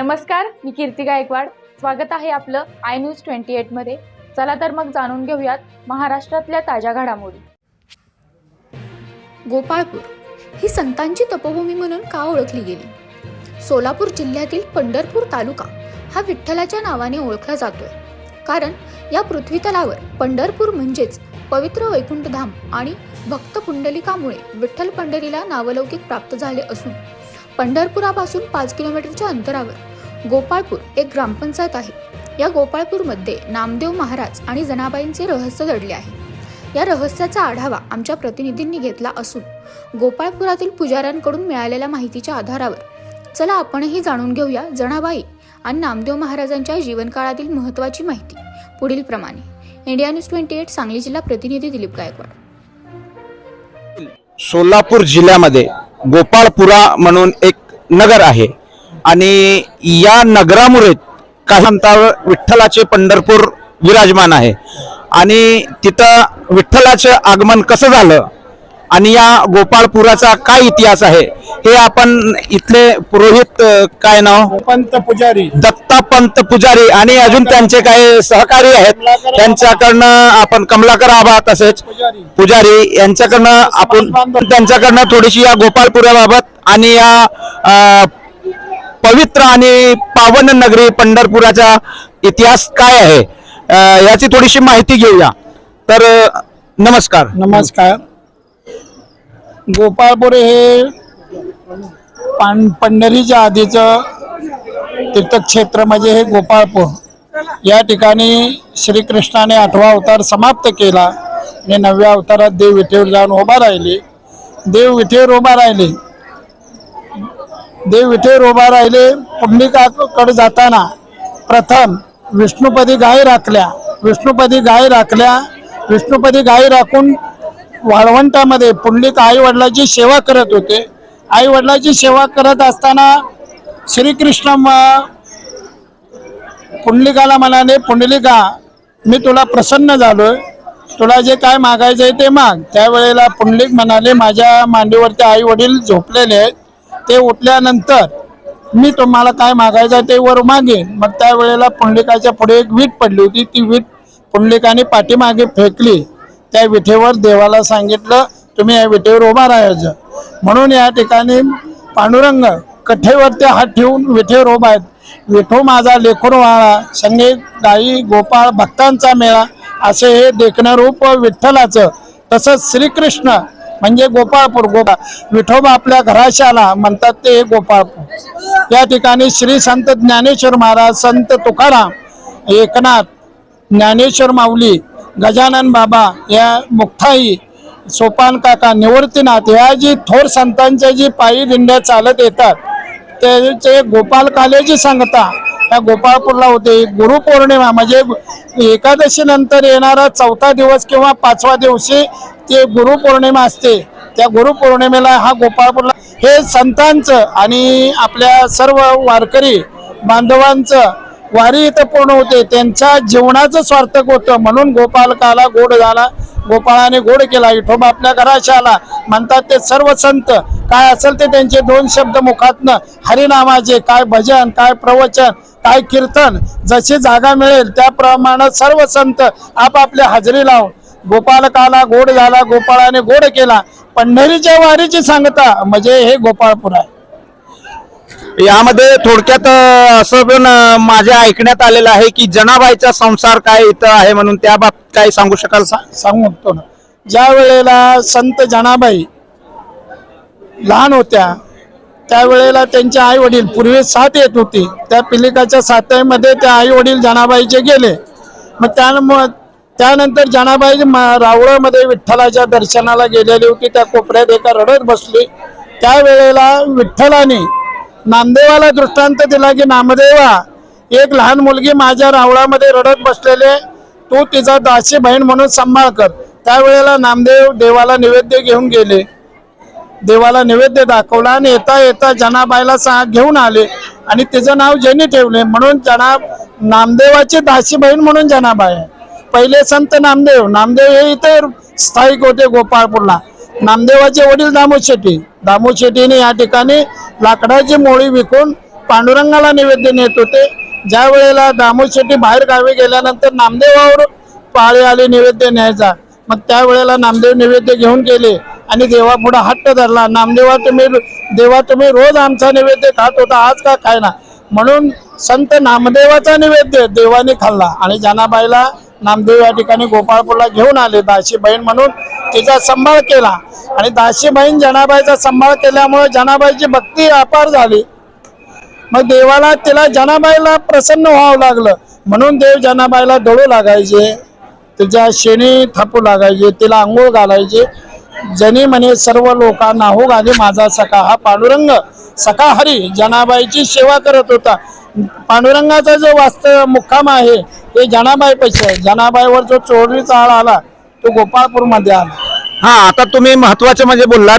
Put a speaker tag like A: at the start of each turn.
A: नमस्कार मी कीर्ती गायकवाड. स्वागत आहे आपलं आय न्यूज ट्वेंटी एटमध्ये चला तर मग जाणून घेऊयात महाराष्ट्रातल्या ताज्या घडामोडी.
B: गोपाळपूर ही संतांची तपोभूमी म्हणून का ओळखली गेली? सोलापूर जिल्ह्यातील पंढरपूर तालुका हा विठ्ठलाच्या नावाने ओळखला जातोय. कारण या पृथ्वीतलावर पंढरपूर म्हणजेच पवित्र वैकुंठधाम आणि भक्त पुंडलिकामुळे विठ्ठल पंढरीला नावलौकिक प्राप्त झाले असून पंढरपुरापासून पाच किलोमीटरच्या अंतरावर गोपाळपूर एक ग्रामपंचायत आहे. या गोपाळपूरमध्ये नामदेव महाराज आणि जनाबाईंचे रहस्य दडले आहे. या रहस्याचा आढावा आमच्या प्रतिनिधींनी घेतला असून गोपाळपुरातील पुजाऱ्यांकडून मिळालेल्या माहितीच्या आधारावर. चला आपणही जाणून घेऊया जनाबाई आणि नामदेव महाराजांच्या जीवनकाळातील महत्त्वाची माहिती. पुढील प्रमाणे. India news twenty eight Sangli जिल्हा प्रतिनिधी दिलीप गायकवाड.
C: सोलापूर जिल्ह्यामध्ये गोपाळपुरा म्हणून एक नगर आहे. आणि या नगरामुळे काही अंतरावर विठ्ठलाचे पंढरपूर विराजमान आहे. आणि तिथं विठ्ठलाचं आगमन कसं झालं? आणि या गोपाळपुराचा काय इतिहास आहे? हे आपण इथले पुरोहित काय नाव?
D: पंत पुजारी.
C: दत्तापंत पुजारी. आणि अजून त्यांचे काही सहकारी आहेत? त्यांच्याकडनं आपण कमलाकर आबा तसेच
D: पुजारी.
C: यांच्याकडनं आपण त्यांच्याकडनं थोडीशी या गोपाळपुराबाबत आणि या पवित्र आणि पावन नगरी पंढरपुराचा इतिहास काय आहे? याची थोडीशी माहिती घेऊया. तर नमस्कार.
D: नमस्कार. गोपाळपूर हे पान पंढरीच्या आधीचं तीर्थक्षेत्र म्हणजे हे गोपाळपूर. या ठिकाणी श्रीकृष्णाने आठवा अवतार समाप्त केला आणि नवव्या अवतारात देव विठेवर जाऊन उभा राहिले. देव विठेवर उभा राहिले. देव विठेर उभा राहिले. पुंडलिकाकडे जाताना प्रथम विष्णुपदी गाय राखल्या. विष्णुपदी गाय राखल्या. विष्णुपदी गाय राखून वाळवंटामध्ये पुंडलिक आई वडिलाची सेवा करत होते. आई वडिलाची सेवा करत असताना श्रीकृष्ण पुंडलिकाला म्हणाले पुंडलिका मी तुला प्रसन्न झालोय. तुला जे काय मागायचं आहे ते माग. त्यावेळेला पुंडलिक म्हणाले माझ्या मांडीवरती आई वडील झोपलेले आहेत. ते उठल्यानंतर मी तुम्हाला काय मागायचं आहे ते वर मागेन मग त्यावेळेला पुंडलिकाच्या पुढे एक वीट पडली होती. ती वीट पुंडलिकाने पाठीमागे फेकली. त्या विठेवर देवाला सांगितलं तुम्ही या विठेवर उभा राहायचं म्हणून या ठिकाणी पांडुरंग कठेवरती हात ठेवून विठेवर उभा आहेत. विठो माझा लेखून वाळा संगीत गाई गोपाळ भक्तांचा मेळा असे हे देखणं रूप विठ्ठलाचं तसंच श्रीकृष्ण म्हणजे गोपाळपूर गोपा विठोबा आपल्या घराशाला म्हणतात ते गोपाळपूर. या ठिकाणी श्री संत ज्ञानेश्वर महाराज संत तुकाराम एकनाथ ज्ञानेश्वर माऊली गजानन बाबा या मुक्ताई सोपान काका निवृत्तीनाथ या जी थोर संतांच्या जी पायी दिंड्या चालत येतात त्याचे गोपाल कालेजी सांगता त्या गोपाळपूरला होते. गुरुपौर्णिमा म्हणजे एकादशी नंतर येणारा चौथा दिवस किंवा पाचवा दिवशी ते गुरुपौर्णिमा असते. त्या गुरुपौर्णिमेला हा गोपाळपूरला हे संतांचं आणि आपल्या सर्व वारकरी बांधवांचं वारी इथं पूर्ण होते. त्यांच्या जीवनाचं स्वार्थक होतं. म्हणून गोपालकाला गोड झाला. गोपाळाने गोड केला. विठोबा आपल्या घराशी आला. म्हणतात ते सर्व संत काय असेल ते त्यांचे दोन शब्द मुखातनं हरिनामाचे काय भजन काय प्रवचन काय कीर्तन जशी जागा मिळेल त्याप्रमाणे सर्व संत आपापल्या हजेरी लावून गोपालकाला गोड झाला गोपाळाने गोड केला. पंढरीच्या वारीची सांगता म्हणजे हे गोपाळपूर आहे.
C: यामध्ये थोडक्यात असं पण माझ्या ऐकण्यात आलेलं आहे की जनाबाईचा संसार काय इथं आहे म्हणून त्या बाबतीत काही सांगू शकाल सा-
D: सांगतो ना. ज्या वेळेला संत जनाबाई लहान होत्या त्यावेळेला त्यांचे आई वडील पूर्वी साथ येत होती. त्या पिलिकाच्या साथीमध्ये त्या आई वडील जनाबाईचे गेले. मग त्यामुळे त्यानंतर जनाबाई म- रावळामध्ये विठ्ठलाच्या दर्शनाला गेलेली होती. त्या कोपऱ्यात एका रडत बसली. त्यावेळेला विठ्ठलाने नामदेवाला दृष्टांत दिला की नामदेवा एक लहान मुलगी माझ्या रावळामध्ये रडत बसलेले तू तिचा दासी बहीण म्हणून सांभाळ कर. त्यावेळेला नामदेव देवाला नैवेद्य घेऊन गेले. देवाला नैवेद्य दाखवला आणि येता येता जनाबाईला सा घेऊन आले आणि तिचं नाव जेनी ठेवले. म्हणून जना नामदेवाची दासी बहीण म्हणून जनाबाई आहे. पहिले संत नामदेव. नामदेव हे इथे स्थायिक होते गोपाळपूरला. नामदेवाचे वडील दामू शेट्टी. दामू शेट्टीने या ठिकाणी लाकडाची मोळी विकून पांडुरंगाला नैवेद्य नेत होते. ज्या वेळेला दामोद शेट्टी बाहेर गावी गेल्यानंतर नामदेवावर पाळी आली नैवेद्य न्यायचा. मग त्यावेळेला नामदेव नैवेद्य घेऊन गेले आणि देवापुढे हट्ट धरला. नामदेवा तुम्ही देवा तुम्ही रोज आमचा नैवेद्य खात होता आज का खायना? म्हणून संत नामदेवाचा नैवेद्य देवाने खाल्ला आणि जानाबाईला नामदेव या ठिकाणी गोपाळपूरला घेऊन आले दाशी बहीण म्हणून. तिचा सांभाळ केला. आणि दाशी बहीण जनाबाईचा सांभाळ केल्यामुळे जनाबाईची भक्ती अपार झाली. मग देवाला तिला जनाबाईला प्रसन्न व्हावं लागलं. म्हणून देव जनाबाईला दळू लागायचे. तिच्या शेणी थापू लागायचे. तिला आंघोळ घालायचे. जनी म्हणे सर्व लोका नाहो घाली माझा सखा. हा पांडुरंग सखा हरी जनाबाईची सेवा करत होता. पांडुरंगाचा जो वास्तव मुक्काम आहे ते जनाबाई पैसे आहे जनाबाईवर जो चोरीचा आळ आला तो गोपाळपूरमध्ये आला.
C: हा आता तुम्ही महत्त्वाचे म्हणजे बोललात.